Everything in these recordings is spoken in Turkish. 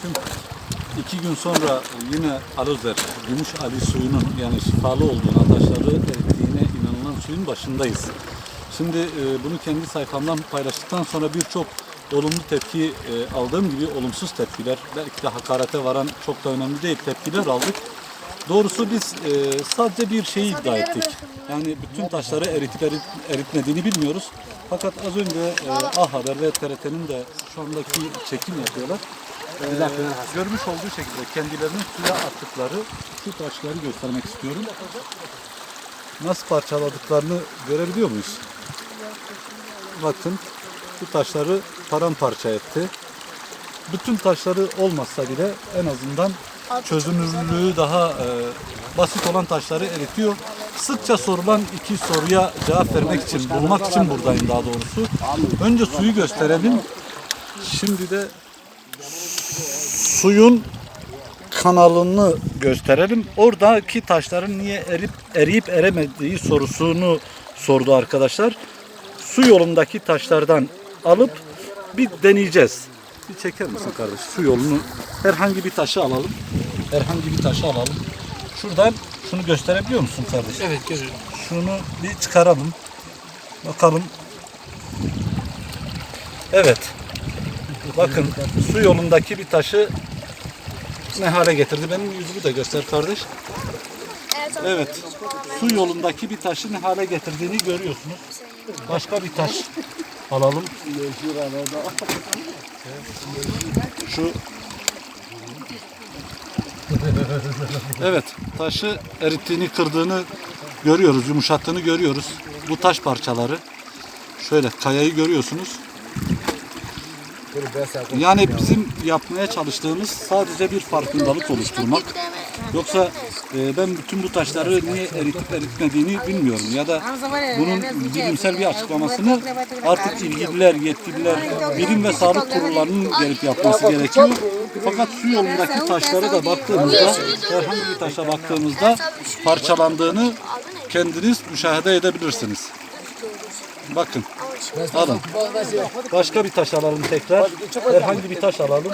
Bakın iki gün sonra yine Alozer, Gümüş Ali suyunun yani şifalı olduğuna, taşları erittiğine inanılan suyun başındayız. Şimdi e, bunu kendi sayfamdan paylaştıktan sonra birçok olumlu tepki e, aldığım gibi olumsuz tepkiler, belki de hakarete varan çok da önemli değil tepkiler aldık. Doğrusu biz e, sadece bir şeyi iddia ettik. Yani bütün taşları eritip erit, eritmediğini bilmiyoruz. Fakat az önce e, A Haber ve TRT'nin de şu andaki çekim yapıyorlar. Görmüş olduğu şekilde kendilerinin suya attıkları şu taşları göstermek istiyorum. Nasıl parçaladıklarını görebiliyor muyuz? Bakın bu taşları paramparça etti. Bütün taşları olmasa bile en azından çözünürlüğü daha e, basit olan taşları eritiyor. Sıkça sorulan iki soruya cevap vermek için, bulmak için buradayım daha doğrusu. Önce suyu gösterelim. Şimdi de suyun kanalını gösterelim. Oradaki taşların niye erip eriyip eremediği sorusunu sordu arkadaşlar. Su yolundaki taşlardan alıp bir deneyeceğiz. Bir çeker misin kardeş? Su yolunu herhangi bir taşı alalım. Herhangi bir taşı alalım. Şuradan şunu gösterebiliyor musun kardeş? Evet görüyorum. Şunu bir çıkaralım. Bakalım. Evet. Bakın su yolundaki bir taşı ne hale getirdi. Benim yüzümü de göster kardeş. Evet. Su yolundaki bir taşı ne hale getirdiğini görüyorsunuz. Başka bir taş alalım. Şu Evet, taşı erittiğini, kırdığını görüyoruz, yumuşattığını görüyoruz. Bu taş parçaları. Şöyle kayayı görüyorsunuz. Yani bizim yapmaya çalıştığımız sadece bir farkındalık oluşturmak. Yoksa e, ben bütün bu taşları niye eritip eritmediğini bilmiyorum ya da bunun bilimsel bir açıklamasını artık ilgililer, yetkililer, bilim ve sağlık kurullarının gelip yapması gerekiyor. Fakat su yolundaki taşlara da baktığımızda, herhangi bir taşa baktığımızda parçalandığını kendiniz müşahede edebilirsiniz. Bakın, alın. Başka bir taş alalım tekrar. Herhangi bir taş alalım.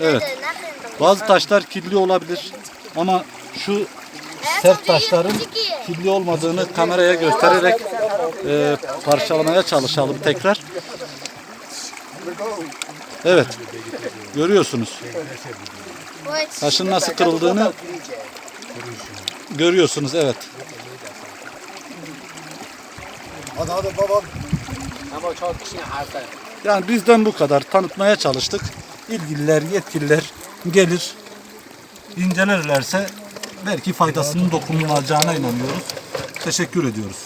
Evet. Bazı taşlar kirli olabilir ama şu sert taşların kirli olmadığını kameraya göstererek e, parçalamaya çalışalım tekrar. Evet. Görüyorsunuz. Taşın nasıl kırıldığını görüyorsunuz. Evet. Hadi hadi babam. Yani bizden bu kadar tanıtmaya çalıştık. İlgililer, yetkililer gelir, incelerlerse belki faydasının dokunulacağına inanıyoruz. Teşekkür ediyoruz.